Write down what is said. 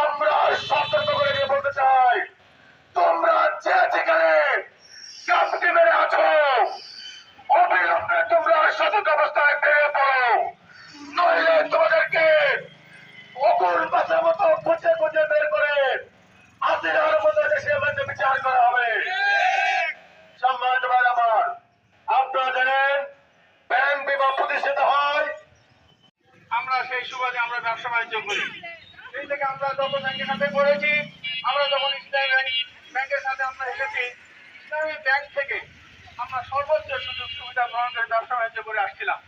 আমরা সতর্ক করে দিয়ে বলতে চাই, তোমরা যে যেখানে কাপটি মেরে আছো, অবিলম্বে তোমরা সতর্ক অবস্থায় বেড়ে পড়ো। নইলে তোমাদেরকে অকুল মাথার মতো খুঁজে খুঁজে বের করে আসিরার মতো মধ্যে বিচার করা হবে। সেই সুবাদে আমরা ব্যবসা বাণিজ্য করি। সেই থেকে আমরা যখন ব্যাংকের সাথে করেছি আমরা যখন ইসলামী ব্যাংক, ব্যাংকের সাথে আমরা এসেছি। ইসলামী ব্যাংক থেকে আমরা সর্বোচ্চ সুযোগ সুবিধা গ্রহণ করে ব্যবসা বাণিজ্য করে আসছিলাম।